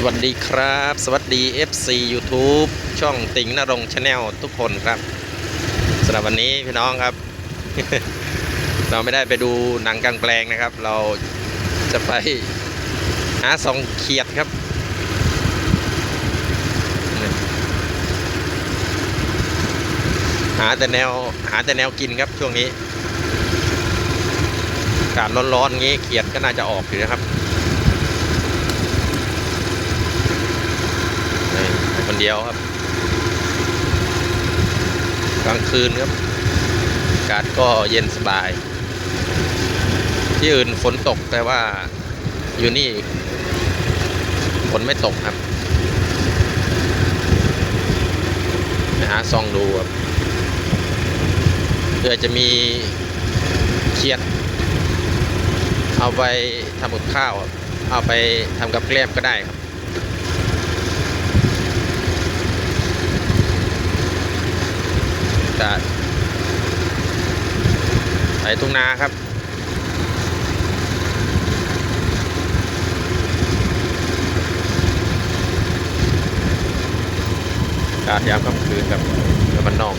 สวัสดีครับ สวัสดี FC YouTube ช่องติงนรงชาแนลทุกคนครับสำหรับวันนี้พี่น้องครับ เราไม่ได้ไปดูหนังกลางแปลงนะครับ เราจะไปหาสองเขียดครับ หาแต่แนวหาแต่แนวกินครับช่วงนี้อากาศร้อนๆงี้เขียดก็น่าจะออกอยู่นะครับ นี่ไปคน เดียวครับ กลางคืนครับอากาศก็เย็นสบาย ที่อื่นฝนตกแต่ว่าอยู่นี่ฝนไม่ตกครับไปหาซองดูครับเพื่อจะมีเขียด เอาไปทำกับข้าว เอาไปทำกับแกล้มก็ได้ครับ จะไปทุ่งนาครับอากาศยามค่ำคืนกับกับมันนอก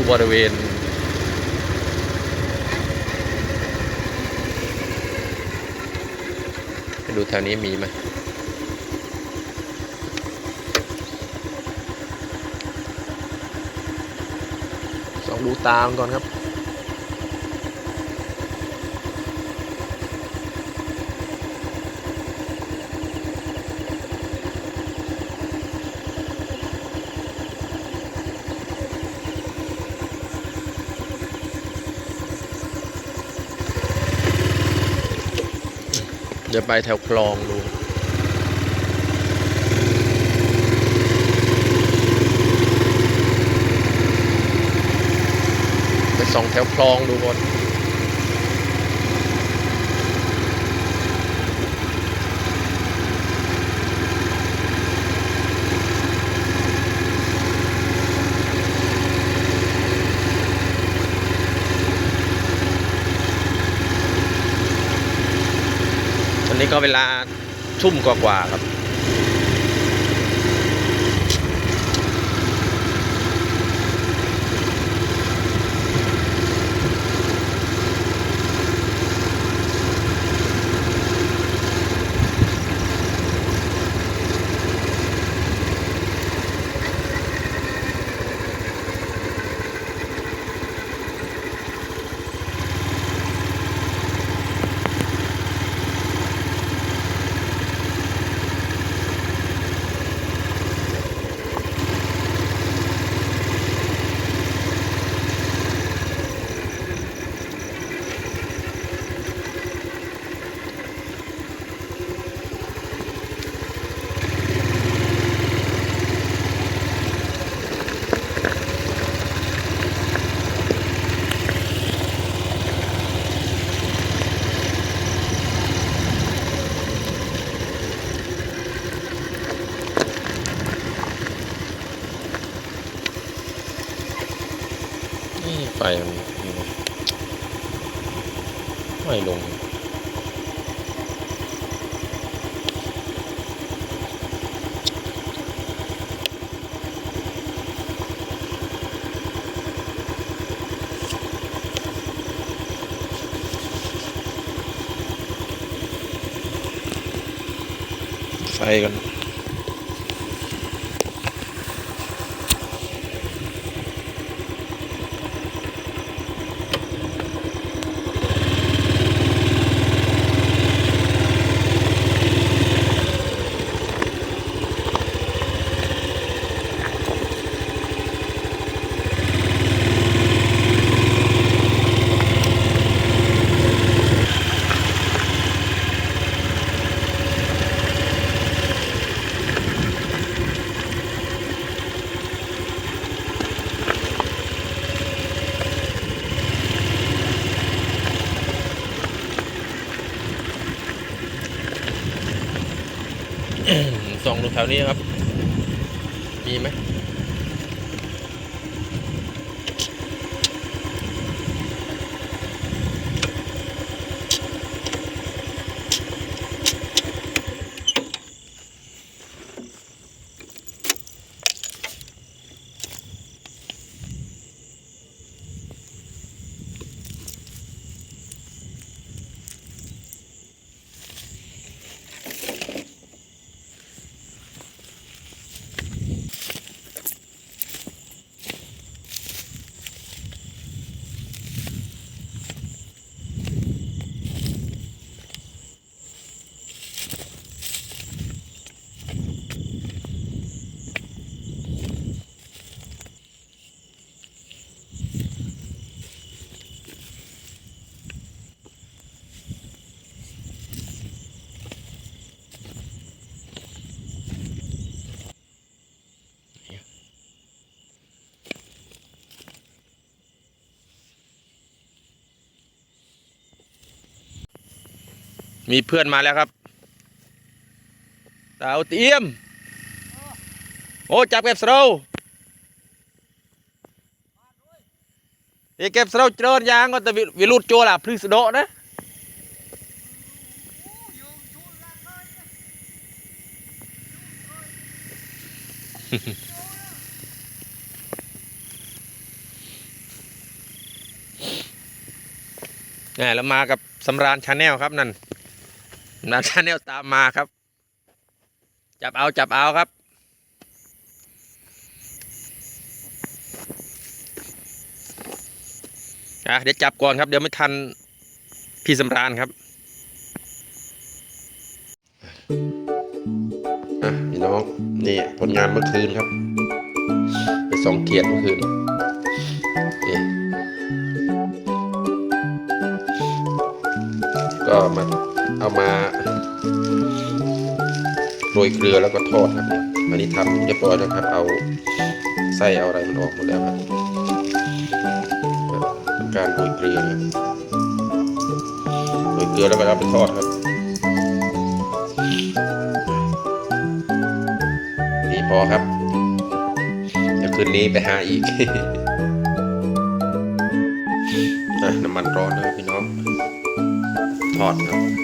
ส่องดูบริเวณ ไปดูแถวนี้มีไหมสองดูตามนก่อนครับ เดี๋ยวไปแถวคลองดูไปส่องแถวคลองดูก่อน นี้ก็เวลาทุ่มกว่าๆครับ นี่ไฟมันไม่ ลง ไฟกัน อ ถวนี้ครับ มีไหม มีเพื่อนมาแล้วครับดาวเตียม โอ้จับเก็บสโลว์เอ้เก็บสโลว์เจริญยางก็แต่วิวิรุดโจล่ะพฤษโดนะนี่แล้วมากับสำราญชาแนลครับนั่น สำราชาแนลตามมาครับ จับเอาจับเอาครับ อะเดี๋ยวจับก่อนครับ เดี๋ยวไม่ทันพี่สำราญครับอะพี่น้อง นี่ผลงานเมื่อคืนครับ ไปสองเกียรติเมื่อคืนนี่ก็มา เอามาโรยเกลือแล้วก็ทอดครับอันนี้ทำเรียบร้อยแล้วครับ เอาไส้เอาอะไรมันออกหมดแล้วครับ การโรยเกลือครับโรยเกลือแล้วก็เอาไปทอดครับนี่พอครับเดี๋ยวคืนนี้ไปหาอีกน้ำมันร้อนเลยพี่น้อง ทอดครับ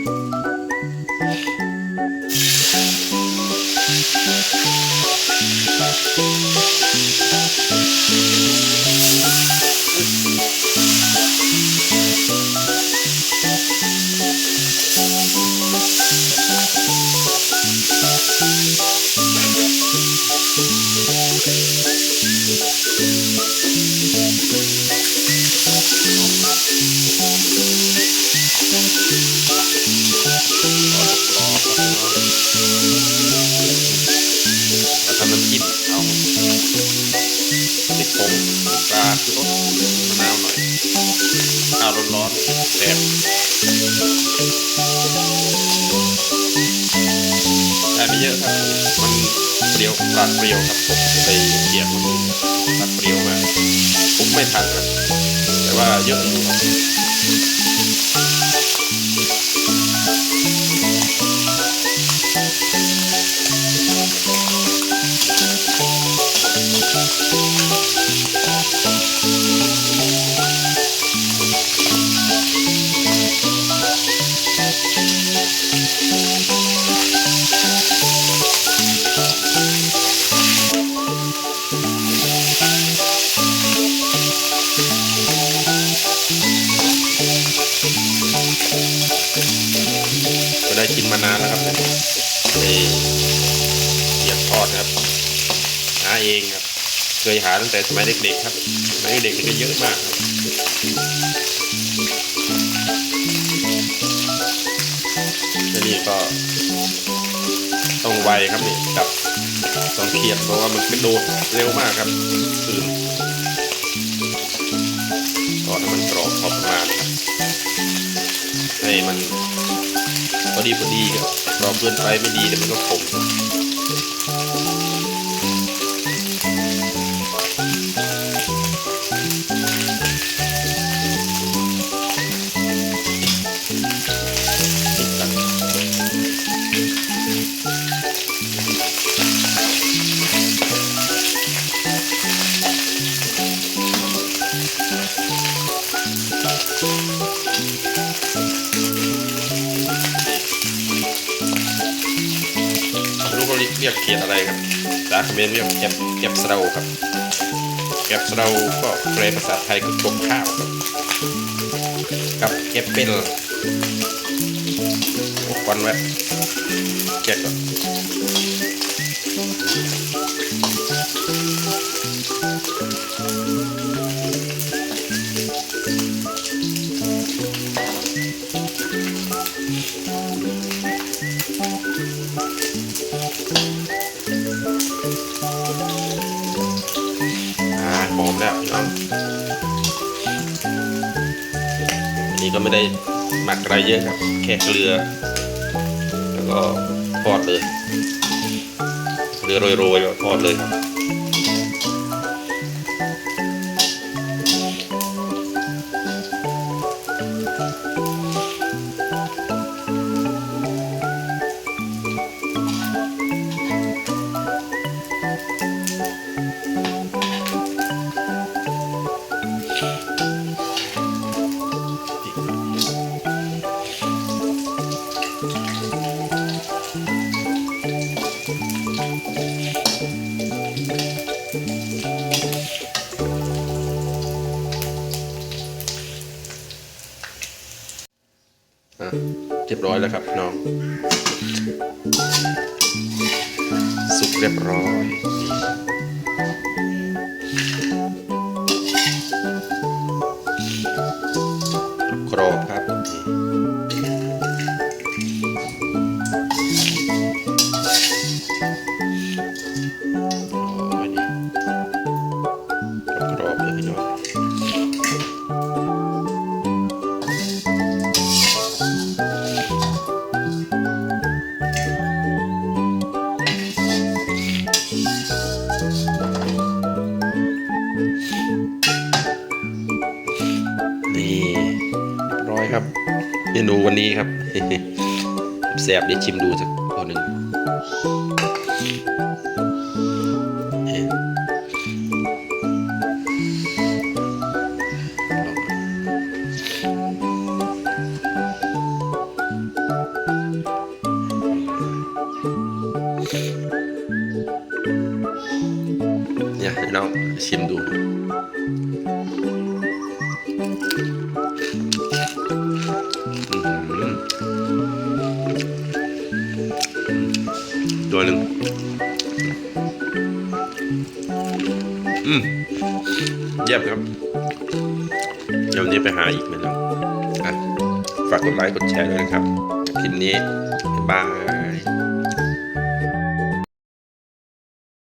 อนแซ่บได้ไม่เยอะครับ มันเปรี้ยวปลาดเปรี้ยวครับผมไปเกี่ยวมันปลาดเปรี้ยวมากผมไม่ทันครับแต่ว่าเยอะอยู่ครับ ได้กินมานานแล้วครับเนี่เกียวทอดครับหาเองครับ เคยหาตั้งแต่สมัยเด็กๆครับสมัยเด็กๆก็เยอะมากครับแล้วนี่ก็ต้องไวครับนี่จับต้องเขียดเพราะว่ามันกระโดดเร็วมากครับคืนทอดให้มันกรอบพอประมาณให้มัน ดีพอดีครับกรอเกินไปไม่ดีเดี๋ยวมันก็ขมครับ เขียดอะไรครับภาษาเขมรเรียกเก็บเก็บเสราครับเก็บเสราก็แปลภาษาไทยคือกลมข้าวครับกับเก็บเป็นโอ้ควันแวบเช็คก่อน แล้วพี่น้องอันนี้ก็ไม่ได้หมักอะไรเยอะครับ แค่เกลือ แล้วก็ทอดเลยเกลือโรยๆทอดเลยครับ อะเรียบร้อยแล้วครับน้อง สุกเรียบร้อยกรอบครับ แซ่บเดี๋ยวชิมดูสักตัวหนึ่งเนี่ยให้น้องชิมดู ตัวหนึ่งอืมเยี่ยมครับ เดี๋ยวนี้ไปหาอีกไหมน้องอะฝากกดไลค์กดแชร์ด้วยนะครับ คลิปนี้ บ๊ายบาย